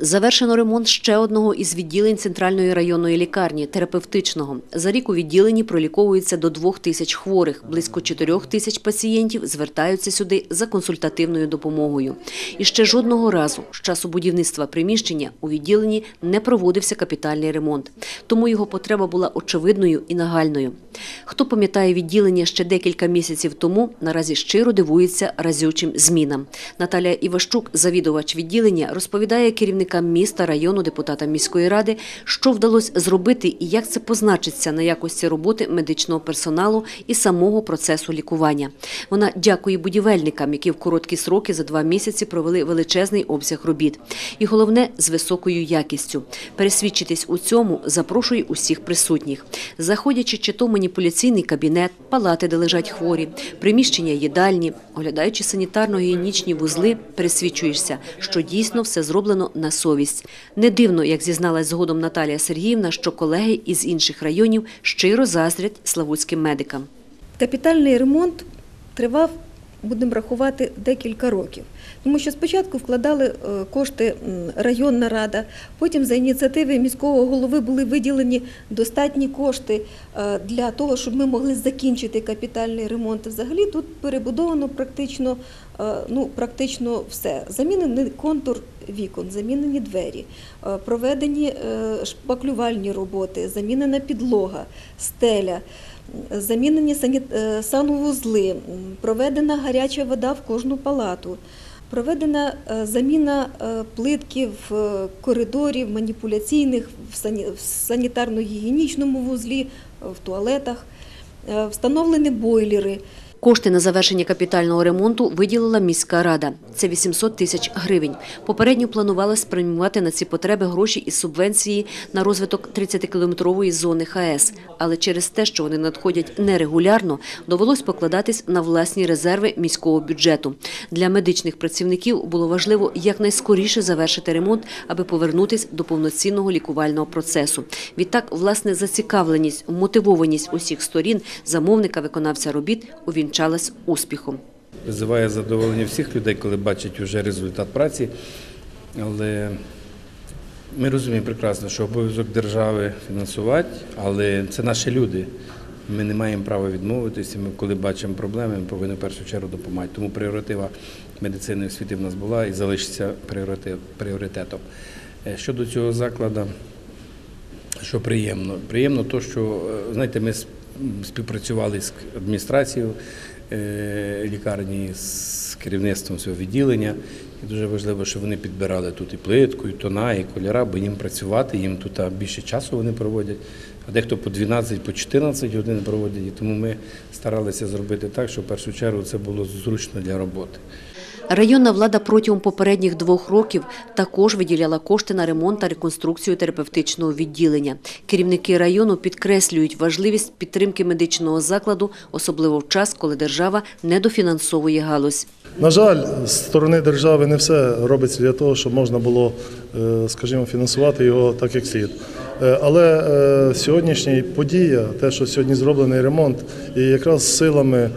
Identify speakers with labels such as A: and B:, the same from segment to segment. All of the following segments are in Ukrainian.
A: Завершено ремонт ще одного із відділень центральної районної лікарні терапевтичного. За рік у відділенні проліковується до двох тисяч хворих. Близько чотирьох тисяч пацієнтів звертаються сюди за консультативною допомогою. І ще жодного разу з часу будівництва приміщення у відділенні не проводився капітальний ремонт. Тому його потреба була очевидною і нагальною. Хто пам'ятає відділення ще декілька місяців тому, наразі щиро дивується разючим змінам. Наталія Іващук, завідувач відділення, розповідає керівникам міста, району, депутатам міської ради, що вдалося зробити і як це позначиться на якості роботи медичного персоналу і самого процесу лікування. Вона дякує будівельникам, які в короткі сроки за два місяці провели величезний обсяг робіт. І головне з високою якістю. Пересвідчитись у цьому запрошує усіх присутніх. Заходячи чи то маніпуляційний кабінет, палати, де лежать хворі, приміщення їдальні, оглядаючи санітарно-гігієнічні вузли, пересвідчуєшся, що дійсно все зроблено на совість. Не дивно, як зізналась згодом Наталія Сергіївна, що колеги із інших районів щиро заздрять славутським медикам.
B: Капітальний ремонт тривав, будемо рахувати, декілька років. Тому що спочатку вкладали е, кошти районна рада, потім за ініціативи міського голови були виділені достатні кошти е, для того, щоб ми могли закінчити капітальний ремонт. Взагалі тут перебудовано практично, е, ну, практично все. Замінений контур вікон, замінені двері, проведені шпаклювальні роботи, замінена підлога, стеля. Замінені е, санвузли, проведена гаряча вода в кожну палату, проведена е, заміна е, плитків коридорів, маніпуляційних, в санітарно-гігієнічному вузлі, в туалетах, встановлені бойлери.
A: Кошти на завершення капітального ремонту виділила міська рада. Це 800 тисяч гривень. Попередньо планувалось спрямувати на ці потреби гроші із субвенції на розвиток 30-кілометрової зони ХАЕС. Але через те, що вони надходять нерегулярно, довелось покладатись на власні резерви міського бюджету. Для медичних працівників було важливо якнайскоріше завершити ремонт, аби повернутись до повноцінного лікувального процесу. Відтак, власне, зацікавленість, мотивованість усіх сторін замовника виконавця робіт увінчалась успіхом.
C: Визиває задоволення всіх людей, коли бачать вже результат праці. Але ми розуміємо прекрасно, що обов'язок держави фінансувати, але це наші люди. Ми не маємо права відмовитися. Ми, коли бачимо проблеми, ми повинні в першу чергу допомагати. Тому пріоритива медицини і освіти в нас була і залишиться пріоритетом. Е, Щодо цього закладу, що приємно. Приємно то, що е, знаєте, ми співпрацювали з адміністрацією е, лікарні, з керівництвом цього відділення. І дуже важливо, що вони підбирали тут і плитку, і тона, і кольора, бо їм працювати, їм тут більше часу вони проводять, а дехто по 12, по 14 годин проводять. І тому ми старалися зробити так, щоб в першу чергу це було зручно для роботи.
A: Районна влада протягом попередніх двох років також виділяла кошти на ремонт та реконструкцію терапевтичного відділення. Керівники району підкреслюють важливість підтримки медичного закладу, особливо в час, коли держава недофінансовує галузь.
D: На жаль, з сторони держави не все робиться для того, щоб можна було, е, скажімо, фінансувати його так, як слід. Е, Але е, сьогоднішня подія, те, що сьогодні зроблений ремонт, і якраз силами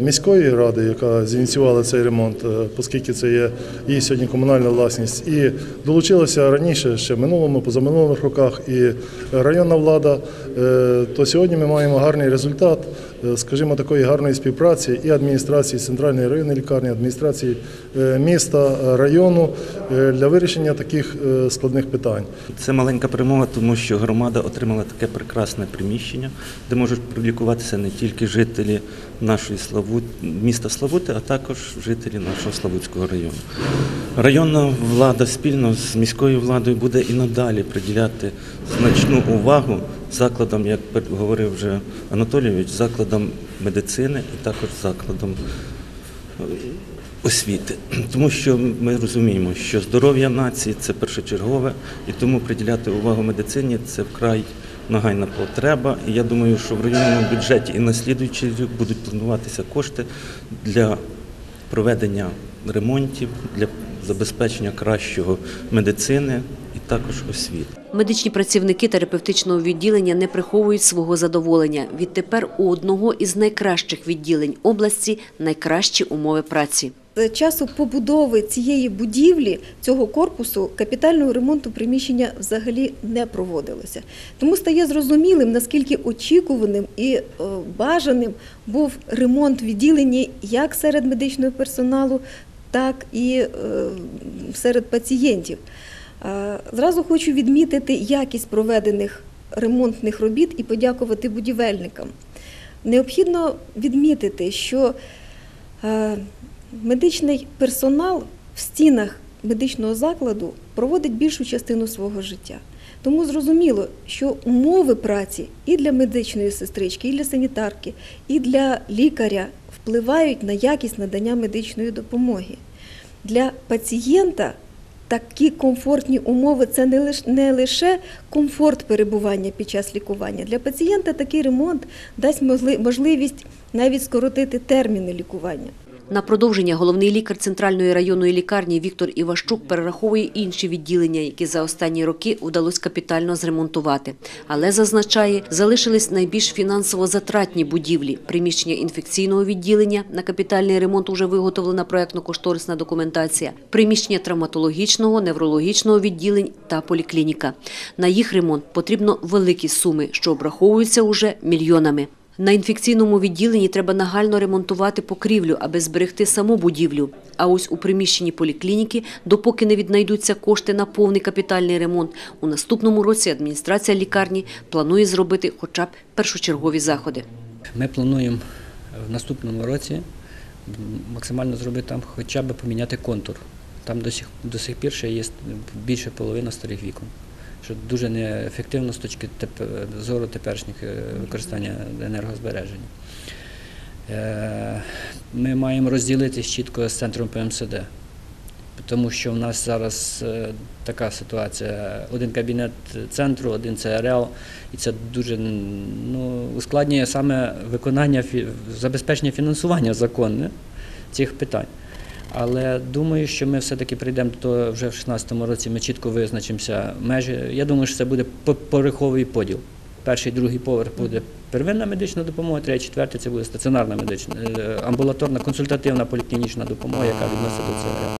D: міської ради, яка зініціювала цей ремонт, е, оскільки це є її сьогодні комунальна власність, і долучилася раніше, ще в минулому, позаминулих роках, і районна влада, е, то сьогодні ми маємо гарний результат, е, скажімо, такої гарної співпраці і адміністрації центральної районної лікарні, адміністрації е, міста, е, району е, для вирішення таких е, складних питань.
E: Це маленька перемога, тому що громада отримала таке прекрасне приміщення, де можуть пролікуватися не тільки жителі нашої Славут, міста Славути, а також жителі нашого Славутського району. Районна влада спільно з міською владою буде і надалі приділяти значну увагу закладам, як говорив вже Анатолійович, закладам медицини і також закладам освіти, тому що ми розуміємо, що здоров'я нації це першочергове, і тому приділяти увагу медицині це вкрай нагайна потреба. І я думаю, що в районному бюджеті і на слідуючий рік будуть плануватися кошти для проведення ремонтів, для забезпечення кращого медицини також освіти.
A: Медичні працівники терапевтичного відділення не приховують свого задоволення. Відтепер у одного із найкращих відділень області найкращі умови праці.
B: З часу побудови цієї будівлі, цього корпусу, капітального ремонту приміщення взагалі не проводилося. Тому стає зрозумілим, наскільки очікуваним і е, бажаним був ремонт відділення як серед медичного персоналу, так і е, серед пацієнтів. Е, Зразу хочу відмітити якість проведених ремонтних робіт і подякувати будівельникам. Необхідно відмітити, що е, медичний персонал в стінах медичного закладу проводить більшу частину свого життя. Тому зрозуміло, що умови праці і для медичної сестрички, і для санітарки, і для лікаря впливають на якість надання медичної допомоги. Для пацієнта такі комфортні умови це не лише, не лише комфорт перебування під час лікування. Для пацієнта такий ремонт дасть можливість навіть скоротити терміни лікування.
A: На продовження головний лікар центральної районної лікарні Віктор Іващук перераховує інші відділення, які за останні роки вдалося капітально зремонтувати. Але зазначає, залишились найбільш фінансово затратні будівлі. Приміщення інфекційного відділення на капітальний ремонт уже виготовлена проектно-кошторисна документація. Приміщення травматологічного, неврологічного відділень та поліклініка. На їх ремонт потрібно великі суми, що обраховуються уже мільйонами. На інфекційному відділенні треба нагально ремонтувати покрівлю, аби зберегти саму будівлю. А ось у приміщенні поліклініки, допоки не віднайдуться кошти на повний капітальний ремонт, у наступному році адміністрація лікарні планує зробити хоча б першочергові заходи.
F: Ми плануємо в наступному році максимально зробити там хоча б поміняти контур. Там до сих, до сих пір ще є більше половина старих вікон, що дуже неефективно з точки зору теперішніх е, використання енергозбереження. Е, Ми маємо розділитись чітко з центром ПМСД, тому що в нас зараз е, така ситуація: один кабінет центру, один ЦРЛ, і це дуже ну, ускладнює саме виконання забезпечення фінансування законне цих питань. Але думаю, що ми все-таки прийдемо до вже в 2016 році. Ми чітко визначимося межі. Я думаю, що це буде по- поділ. Перший, другий поверх буде первинна медична допомога, третій, четвертий це буде стаціонарна медична, е, амбулаторна консультативна поліклінічна допомога, яка відноситься до ЦРЛ.